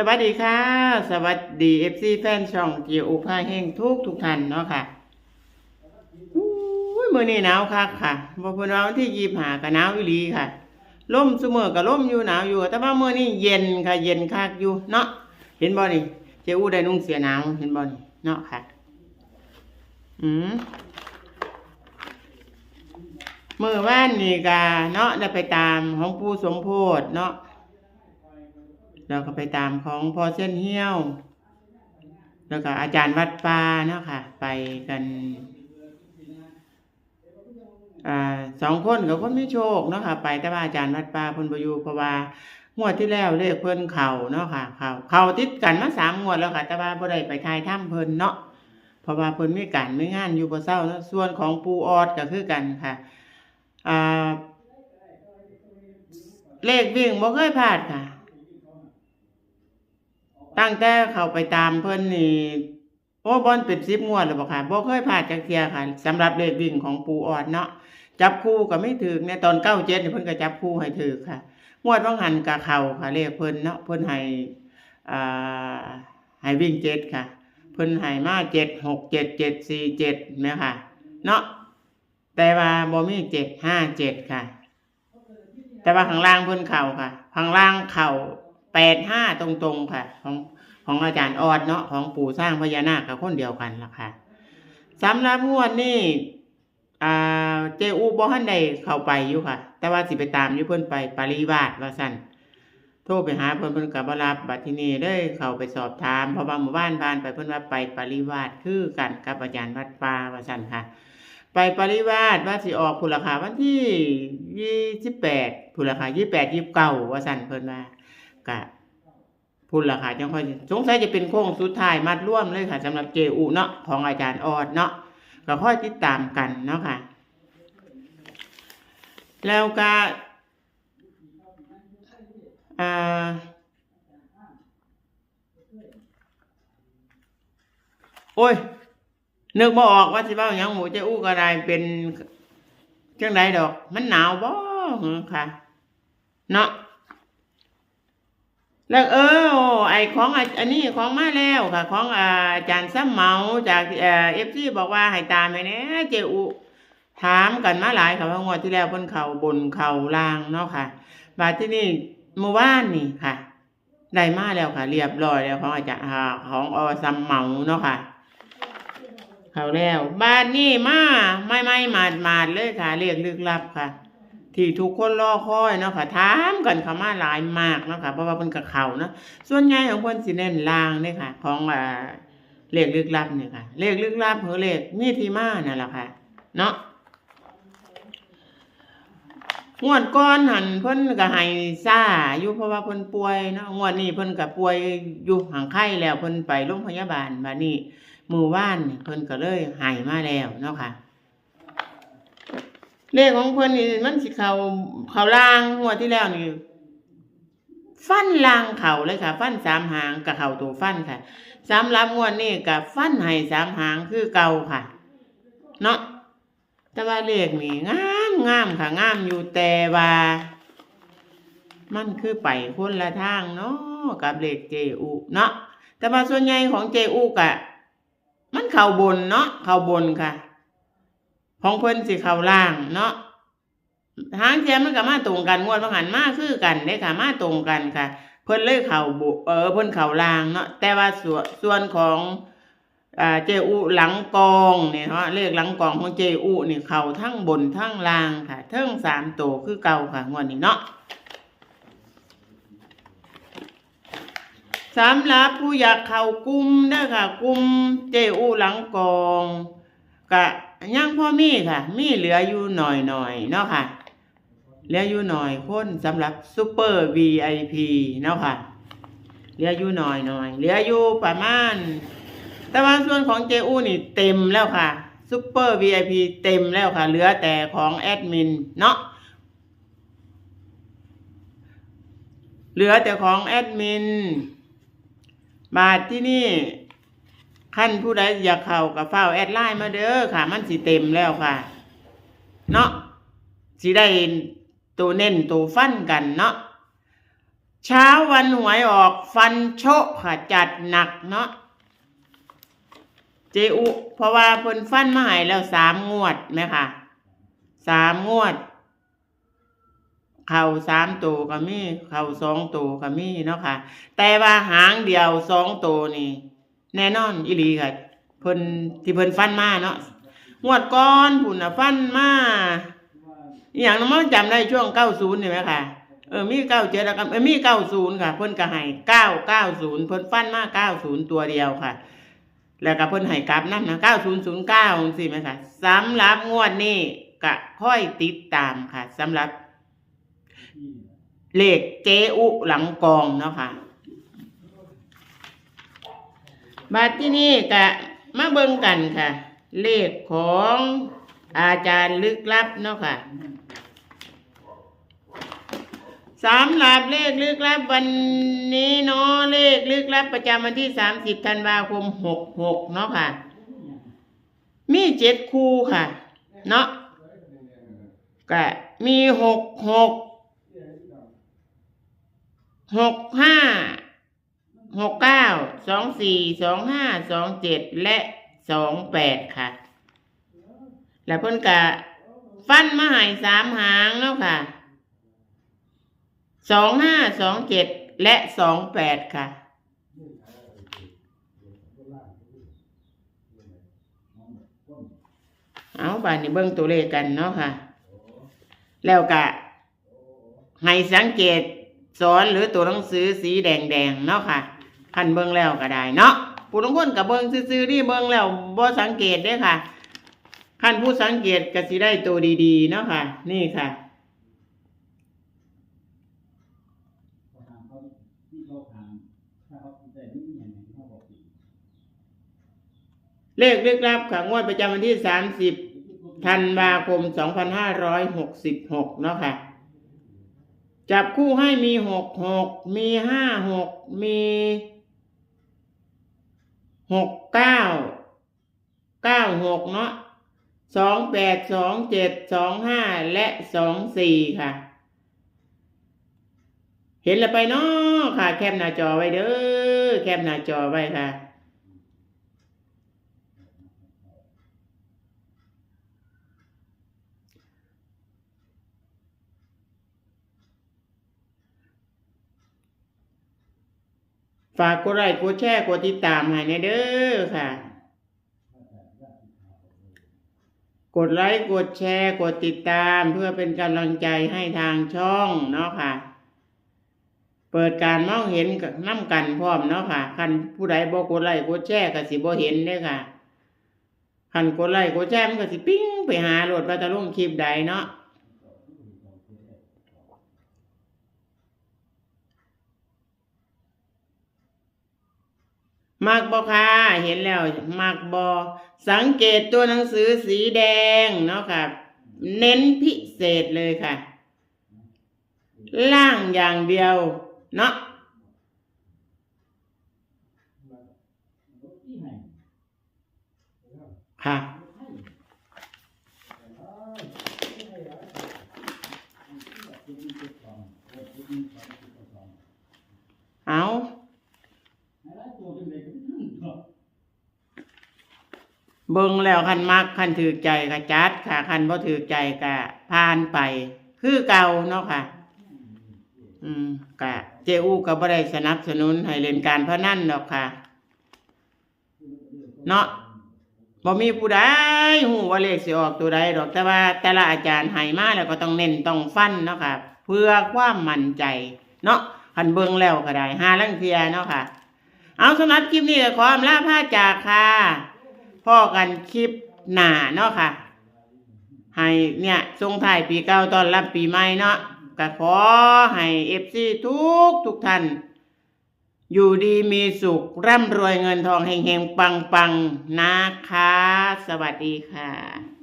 สวัสดีค่ะ สวัสดีเอฟซีแฟนช่องเกียวอุพาแห้งทุกทุกท่านเนาะค่ะอุ้ยมือนี่หนาวคักค่ะบอพิ่นว่าวันที่ยี่หาก็หนาวอีหลีค่ะล่มเสมอก็ล่มอยู่หนาวอยู่ แต่ว่ามื้อนี้เย็นค่ะ เย็นคักอยู่เนาะเห็นบ่นี่เจ้าอู้ได้นุ่งเสียหนาวเห็นบ่นี่เนาะค่ะ อืมมื่อวานนี่กาเนาะได้ไปตามของปู่สมโพธเนาะ แล้วก็ไปตามของพอเส้นเหี้ยว แล้วก็อาจารย์วัดป่าเนาะค่ะ ไปกันอสองคนกับคนไม่โชคเนาะค่ะ ไปแต่ว่าอาจารย์วัดป่าพนบ่อยู่เพราะว่างวดที่แล้วเลขเพิ่นเข่าเนาะค่ะเข่าเข่าติดกันมาสามงวดแล้วค่ะ แต่ว่าบ่ได้ไปทายถ้ำเพิ่นเนาะเพราะว่าเพิ่นไมีการมีงานอยู่บ่เศร้าเนาะส่วนของปูออดก็คือกันค่ะอ่าเลขวิ่งบ่เคยพลาดค่ะ ตั้งแต่เข้าไปตามเพิ่นนี่โอ้บอลเป็น10งวดแล้วบ่ค่ะบ่เคยพลาดจักเทียค่ะสำหรับเลขวิ่งของปูออดเนาะจับคู่ก็ไม่ถึกในตอน97นี่เพิ่นก็จับคู่ให้ถึกค่ะ งวดว่างหันก็เข้าค่ะเลขเพิ่นเนาะเพิ่นให้อ่าให้วิ่งเจ็ดค่ะ เพิ่นให้มาเจ็ดหกเจ็ดเจ็ดสี่เจ็ดแม่ค่ะ เนาะแต่ว่าบ่มีเจ็ดห้าเจ็ดค่ะ แต่ว่าข้างล่างเพิ่นเข่าค่ะข้างล่างเข่าแปดห้าตรงๆค่ะของ ของอาจารย์ออดเนาะของปู่สร้างพญานาคกับคนเดียวกันล่ะค่ะสำหรับงวดนี้อ่าเจอูบ่ทันได้เข้าไปอยู่ค่ะ แต่ว่าสิไปตามอยู่เพิ่นไปปริวาสว่าซั่นโทรไปหาเพิ่นเพิ่นก็บ่รับบัดทีนี้ได้เข้าไปสอบถามเพราะว่าหมู่บ้านผ่านไปเพิ่นว่าไปปริวาสคือกันกับอาจารย์วัดปาว่าซั่นค่ะ ไปปริวาสว่าสิออกพุ่นราคาวันที่28พุ่นราคา28 29ว่าซั่นเพิ่นว่าก็ พุ่นราคาจังค่อยสงสัยจะเป็นโค้งสุดท้ายมัดร่วมเลยค่ะสำหรับเจอุเนาะของอาจารย์ออดเนาะก็ค่อยติดตามกันเนาะค่ะ แล้วก็อ่าโอ้ยนึกบ่ออกว่าสิเว้าหยังหมูเจ้าอู้ก็ได้เป็นจังไดดอก มันหนาวบ่หือค่ะ เนาะ แล้วเออไอของอ,อันนี้ของมาแล้วค่ะ ของอ่าจารย์ซ้ำเหมาจากเอฟซีบอกว่าให้ตามไปแน่เจ้าอู้ถามกันมาหลายค่ะว่างวดที่แล้วเพิ่นเขาบนเขาล่างเนาะค่ะบาที่นี่เมื่อวานนี่ค่ะได้มาแล้วค่ะ เรียบร้อยแล้วของอาจารย์อ่าของอซัมเหมาเนาะค่ะเขาแล้ว บ้านนี่มาไม่ไม่มาดมาดเลยค่ะเรียกลึกลับค่ะ ที่ทุกคนรอคอยเนาะค่ะถามกันเขามาหลายมากเนาะค่ะเพราะว่าเป็นกับเขาเนาะส่วนใหญ่ของคนสิเน้นลางเนี่ยค่ะ ของอ่าเลขลึกลับเนี่ยค่ะ เลขลึกลับหรือเลขมีที่มานั่นแหละค่ะ เนาะงวดก่อนหันเพิ่นก็ให้ซ่าอยู่เพราะว่าเพิ่นป่วยเนาะงวดนี้เพิ่นก็ป่วยอยู่ห่างไข้แล้วเพิ่นไปโรงพยาบาลบัดนี้มื้อว่านเพิ่นก็เลยหายมาแล้วเนาะค่ะ เลขของเพิ่นนี่มันสิเขาเขาล่างงวดที่แล้วนี่ฟันล่างเขาเลยค่ะ ฟันสามหางกับเขาตัวฟันค่ะสำหรับงวดนี้ก็ฟันให้สามหางคือเก่าค่ะ เนาะแต่ว่าเลขนี่งามงามค่ะงามอยู่แต่ว่ามันคือไปคนละทางเนาะกับเลขเจอุเนาะแต่ว่าส่วนใหญ่ของเจอุกะมันเข่าบนเนาะเข่าบนค่ะ ของเพิ่นสิเข่าล่างเนาะทางเทียมมันก็มาตรงกันงวดบางหันมาคือกันเด้ค่ะมาตรงกันค่ะ เพิ่นเลยเข่าบุเออเพิ่นเข่าล่างเนาะแต่ว่าส่วนส่วนของอ่าเจอุหลังกองเนี่ยเนาะเลขหลังกองของเจอุนี่ยเข่าทั้งบนทั้งล่างค่ะเทั้งสามตัวคือเก่าค่ะงวดนี้เนาะสำหรับผู้อยากเข้ากุมเด้อค่ะ กุมเจอุหลังกองกะ ยังพ่อมีค่ะ มีเหลืออยู่หน่อยหน่อยๆเนาะค่ะ เหลืออยู่หน่อยคนสำหรับซูเปอร์ VIP เนาะค่ะ เหลืออยู่หน่อยหน่อยๆเหลืออยู่ประมาณ แต่ว่าส่วนของเจอูนี่เต็มแล้วค่ะซูเปอร์ VIP เต็มแล้วค่ะ เหลือแต่ของแอดมินเนาะเหลือแต่ของแอดมินบาทที่นี่ ขั้นผู้ใดอยากเข้ากับเฝ้าแอดไลน์มาเด้อค่ะ มันสิเต็มแล้วค่ะ เนาะสิได้ตัวเน้นตัวฟันกันเนาะเช้าวันหวยออกฟันโชะค่ะจัดหนักเนาะเจอุ เพราะว่าเพิ่นฟันมาให้แล้วสามงวดไหมค่ะสามงวด เข่าสามตัวก็มี เข่าสองตัวก็มีเนาะค่ะ แต่ว่าหางเดียวสองตัวนี่ แน่นอนอีหลีค่ะเพิ่นที่เพิ่นฟันมาเนาะงวดก่อนผุ่นน่ะฟันมาอหย่างนั้นมันจำได้ช่วงเก้าศูนย์นี่ไหมค่ะเออมีเก้าเจ็ดแล้วก็เออมีเก้าศูนย์ค่ะ เพิ่นก็ให้เก้าเก้าศูนย์เพิ่นฟันมาเก้าศูนย์ตัวเดียวค่ะ แล้วก็เพิ่นให้กลับนั่นนะเก้าศูนย์ศูนย์เก้าสิไหมค่ะสำหรับงวดนี้ก็ค่อยติดตามค่ะสำหรับเลขเจอุหลังกองเนาะค่ะ บัดที่นี่ก็มาเบิ่งกันค่ะ เลขของอาจารย์ลึกลับเนาะค่ะสามหลับเลขลึกลับวันนี้เนาะเลขลึกลับประจำวันที่สามสิบธันวาคมหกหกเนาะค่ะ มีเจ็ดคู่ค่ะ เนาะก็มีหกหกหกห้า หกเก้าสองสี่สองห้าสองเจ็ดและสองแปดค่ะ แล้วเพิ่นกะฟันมาหายสามหางแล้วค่ะสองห้าสองเจ็ดและสองแปดค่ะเอาบานนี้เบิ่งตัวเลขกันเนาะค่ะ แล้วกะให้สังเกตสอนหรือตัวหนังสือสีแดงๆเนาะค่ะ คันเบิ่งแล้วก็ได้เนาะผู้ลางคนกับเบิ่งซื่อๆนี่เบิ่งแล้วบ่สังเกตเด้ค่ะคันผู้สังเกตก็สิได้ตัวดีๆเนาะค่ะ นี่ค่ะ เลขลึกลับค่ะงวดประจำวันที่ 30ธันวาคม 2566 เนาะค่ะ จับคู่ให้มีหกหกมีห้าหกมี หกเก้าเก้าหกเนาะสองแปดสองเจ็ดสองห้าและสองสี่ค่ะ เห็นแล้วไปเนาะค่ะ แคปหน้าจอไว้เด้อแคปหน้าจอไว้ค่ะ ฝากกดไลค์กดแชร์กดติดตามให้แน่เด้อค่ะ กดไลค์กดแชร์กดติดตามเพื่อเป็นกำลังใจให้ทางช่องเนาะค่ะ เปิดการมองเห็นกับน้ำกันพร้อมเนาะค่ะคันผู้ใดบ่กดไลค์กดแชร์ก็สิบ่เห็นเด้อค่ะคันกดไลค์กดแชร์มันก็สิปิ้งไปหาโหลดว่าจะลงคลิปใดเนาะ มักบอค่ะ เห็นแล้วมักบอสังเกตตัวหนังสือสีแดงเนาะค่ะ เน้นพิเศษเลยค่ะ ล่างอย่างเดียว เนาะค่ะ เอา เบิ่งแล้วคันมักคันถือใจก็จัดค่ะคันบ่ถือใจก็ผ่านไป คือเก่าเนาะค่ะ อืมกะ เจอูก็บ่ได้สนับสนุนให้เล่นการพนันดอกค่ะ เนาะบ่มีผู้ใดฮู้ว่าเลขสิออกตัวใดดอกแต่ว่า แต่ละอาจารย์ให้มาแล้วก็ต้องเน้นต้องฟันเนาะค่ะ เพื่อความมั่นใจ เนาะคันเบิ่งแล้วก็ได้หาลังเทียเนาะค่ะ เอาสำหรับคลิปนี้ก็ขออำลาพาจากค่ะ พ่อกันคลิปหนาเนาะค่ะให้เนี่ยทรงท้ายปีเก่าตอนรับปีใหม่เนาะก็ขอให้เอฟซีทุกทุกท่าน อยู่ดีมีสุข ร่ำรวยเงินทองเฮงๆ ปังๆ นะคะ สวัสดีค่ะ